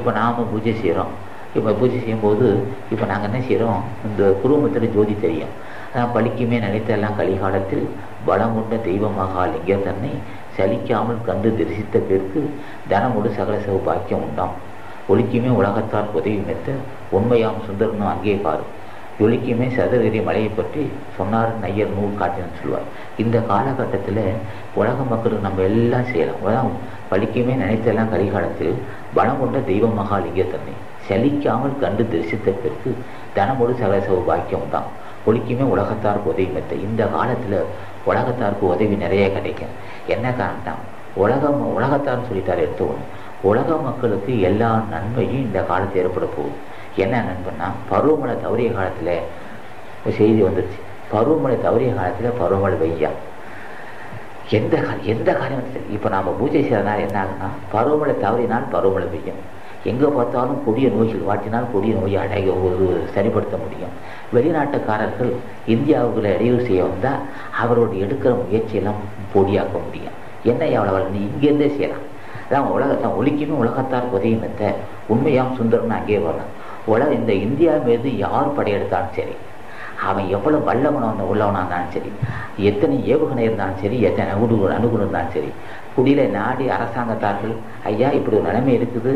இப்போ நாம் பூஜை செய்கிறோம் இப்போ பூஜை செய்யும்போது இப்போ நாங்கள் என்ன செய்கிறோம் இந்த குடும்பத்தில் ஜோதி தெரியும். அதான் பழிக்குமே நினைத்தெல்லாம் கலிகாலத்தில் பலம் கொண்ட தெய்வமாக லிங்கம் தன்னை சலிக்காமல் கண்டு தரிசித்த பேருக்கு தனமுடு சகல சௌபாக்கியம் உண்டாம். ஒலிக்குமே உலகத்தார் உதவி மெத்த உண்மையாம் சுந்தரனும் அங்கே பாரு ஒலிக்குமே சதுரகிரி மலையை பற்றி சொன்னார் நையர் நூல் காட்டினு சொல்லுவார் இந்த காலகட்டத்தில் உலக மக்களுக்கு நம்ம எல்லாம் செய்யலாம். அதான் பழிக்குமே நினைத்தெல்லாம் கலிகாலத்தில் பலம் கொண்ட தெய்வ மகாலிங்க தன்னை சலிக்காமல் கண்டு தரிசித்த பிறகு தனமோடு சகசவ பாக்கியம் தான் ஒழிக்குமே உலகத்தாருக்கு உதவி மெத்த இந்த காலத்தில் உலகத்தாருக்கு உதவி நிறைய கிடைக்கும். என்ன காரணம் உலகம் உலகத்தார்னு சொல்லிட்டார் எடுத்துக்கணும் உலக மக்களுக்கு எல்லா நன்மையும் இந்த காலத்தில் ஏற்பட போகுது. என்ன நண்பன்னா பருவமழை தவறிய காலத்தில் செய்தி வந்துருச்சு. பருவமழை தவறிய காலத்தில் பருவமழை வெய்யா எந்த காலம் எந்த காரியம் சரி? இப்போ நாம் பூஜை செய்யறதுனால என்ன ஆகுனா பருவமழை தவறினால் பருவமழை பெய்யும் எங்கே பார்த்தாலும் கொடிய நோய்கள் வாட்டினால் கொடிய நோயை அடைய ஒரு சரிப்படுத்த முடியும். வெளிநாட்டுக்காரர்கள் இந்தியாவுக்குள்ள இடையூறு செய்ய வந்தால் அவரோட எடுக்கிற முயற்சியெல்லாம் பொடியாக்க முடியும். என்ன எவ்வளோ நீ இங்கேருந்தே செய்யலாம். அதான் உலகத்தான் ஒழிக்கணும் உலகத்தார் உதயமத்த உண்மையாம் சுந்தரம்னு அங்கேயே வரலாம் உலக இந்த இந்தியா மீது யார் படையெடுத்தாலும் சரி அவன் எவ்வளவு வல்லவன உள்ளவனாக இருந்தாலும் சரி எத்தனை ஏவுகணை இருந்தாலும் சரி எத்தனை அணுகுணம் இருந்தாலும் சரி குடியில நாடி அரசாங்கத்தார்கள் ஐயா இப்படி ஒரு நிலைமை இருக்குது.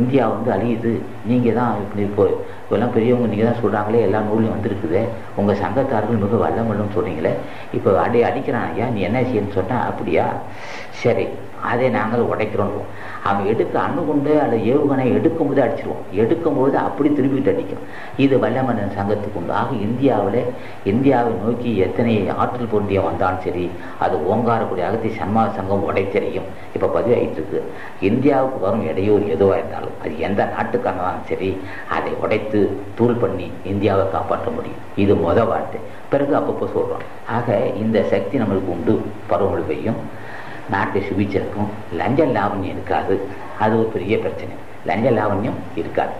இந்தியா வந்து அழியுது. நீங்கள் தான் இப்படி இப்போ இப்போல்லாம் பெரியவங்க நீங்கள் தான் சொல்கிறாங்களே எல்லா நூலையும் வந்துருக்குது. உங்கள் சங்கத்தார்கள் மிக வல்லமல்லும் சொல்கிறீங்களே இப்போ அடி அடிக்கிறான் ஐயா நீ என்ன செய்யணும்னு சொன்னால் அப்படியா? சரி அதை நாங்கள் உடைக்கிறோம். அவன் எடுக்க அணுகுண்டு அல்லது ஏவுகணை எடுக்கும்போது அடிச்சிருவோம். எடுக்கும்போது அப்படி திரும்பிட்டு அடிக்கும். இது வல்லமன்னன் சங்கத்துக்கு உண்டு. ஆக இந்தியாவில் இந்தியாவை நோக்கி எத்தனை ஆற்றல் பொருந்திய வந்தாலும் சரி அது ஓங்காரக்கூடிய அகத்தி சன்மாத சங்கம் உடைத்தெறியும் இப்போ பதிவாயிட்டு இருக்கு இந்தியாவுக்கு வரும் இடையூறு எதுவாக இருந்தாலும் அது எந்த நாட்டுக்காரனாலும் சரி அதை உடைத்து தூள் பண்ணி இந்தியாவை காப்பாற்ற முடியும். இது முத வார்த்தை. பிறகு அப்பப்போ சொல்கிறோம் ஆக இந்த சக்தி நம்மளுக்கு உண்டு. பருவமழை பெய்யும் நாட்டை சுபிச்சிருக்கும் லஞ்ச லாவண்யம் இருக்காது. அது ஒரு பெரிய பிரச்சனை. லஞ்ச லாவண்யம் இருக்காது.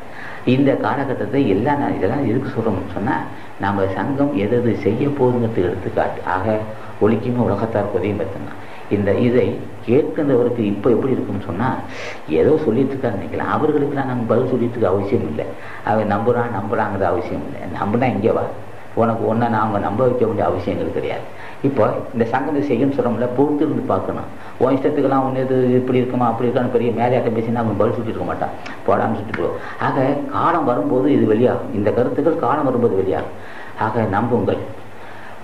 இந்த காலகட்டத்தை எல்லாம் நான் இதெல்லாம் எதுக்கு சொல்கிறோம்னு சொன்னால் நம்ம சங்கம் எது எது செய்ய போகுதுங்கிறது எடுத்துக்காட்டு. ஆக ஒழிக்குமே உலகத்தார் உதவி பார்த்தோம்னா இந்த இதை கேட்கின்றவருக்கு இப்போ எப்படி இருக்குன்னு சொன்னால் ஏதோ சொல்லிட்டு இருக்காரு நினைக்கலாம் அவர்களுக்கெல்லாம் நாங்கள் பதில் சொல்லிட்டு இருக்க அவசியம் இல்லை. அவன் நம்புறான் நம்புகிறாங்கிற அவசியம் இல்லை. நம்பினா இங்கே வா. உனக்கு ஒன்றை நாங்கள் நம்ப வைக்க வேண்டிய அவசியங்கள் கிடையாது. இப்போ இந்த சங்கம் செய்யும் சொல்கிறோம்ல பொறுத்து இருந்து பார்க்கணும். உன் இஷ்டத்துக்கெல்லாம் ஒன்று இது இப்படி இருக்குமா அப்படி இருக்கான்னு பெரிய மேலையாட்டம் பேசினா அவங்க பதில் சொல்லிட்டு இருக்க மாட்டான். போடாமல் சுட்டுக்கோ ஆக காலம் வரும்போது இது வெளியாகும். இந்த கருத்துக்கள் காலம் வரும்போது வெளியாகும். ஆக நம்புங்கள்.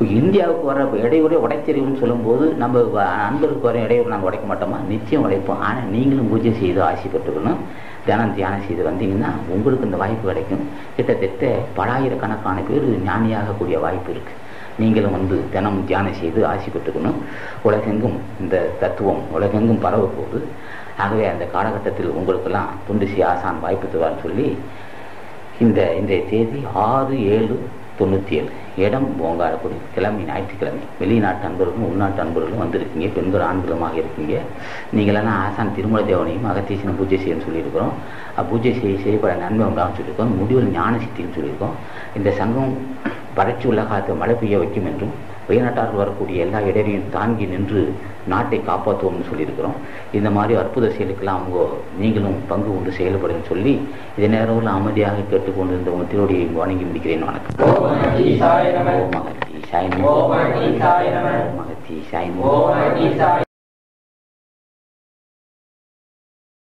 இந்தியாவுக்கு வர இடையூறே உடைத்தெறிவுன்னு சொல்லும்போது நம்ம நண்பருக்கு வர இடையூறு நாங்கள் உடைக்க மாட்டோமா? நிச்சயம் உடைப்போம். ஆனால் நீங்களும் பூஜை செய்து ஆசை பெற்றுக்கணும். தினம் தியானம் செய்து வந்தீங்கன்னா உங்களுக்கு இந்த வாய்ப்பு கிடைக்கும். கிட்டத்தட்ட பலாயிரக்கணக்கான பேர் ஞானியாகக்கூடிய வாய்ப்பு இருக்குது நீங்களும் வந்து தினம் தியானம் செய்து ஆசை பெற்றுக்கணும். உலகெங்கும் இந்த தத்துவம் உலகெங்கும் பரவ போகுது ஆகவே அந்த காலகட்டத்தில் உங்களுக்கெல்லாம் துண்டிசி ஆசான் வாய்ப்பு தருவார்னு சொல்லி இந்த இன்றைய தேதி ஆறு ஏழு தொண்ணூற்றி ஏழு. இடம் ஓங்காரக்குடி. கிழமை ஞாயிற்றுக்கிழமை. வெளிநாட்டு அன்பர்களும் உள்நாட்டு அன்பர்களும் வந்திருக்கீங்க. பெண்கள் ஆண்களுமாக இருக்கீங்க? நீங்களெல்லாம் ஆசான் திருமல தேவனையும் அகத்தீசன பூஜை செய்யணும்னு சொல்லியிருக்கிறோம். பூஜை செய்ய செய்யப்பட நன்மை உண்டாகும் சொல்லியிருக்கோம். முடிவில் ஞான சித்தின்னு சொல்லியிருக்கோம். இந்த சங்கம் வறட்சி உள்ள காலத்தை மழை பெய்ய வைக்கும் என்றும் வெளிநாட்டார்கள் வரக்கூடிய எல்லா இடையரையும் தாங்கி நின்று நாட்டை காப்பாற்றுவோம்னு சொல்லியிருக்கிறோம். இந்த மாதிரி அற்புத செயலுக்கெல்லாம் அவங்க நீங்களும் பங்கு கொண்டு செயல்படுன்னு சொல்லி இதே நேரம் அமைதியாக கேட்டுக்கொண்டு இந்த உங்கள் திருவடியை வணங்கி முடிக்கிறேன். வணக்கம். ஓம் அகத்தீசாய நம. ஓம் அகத்தீசாய நம. ஓம் அகத்தீசாய நம.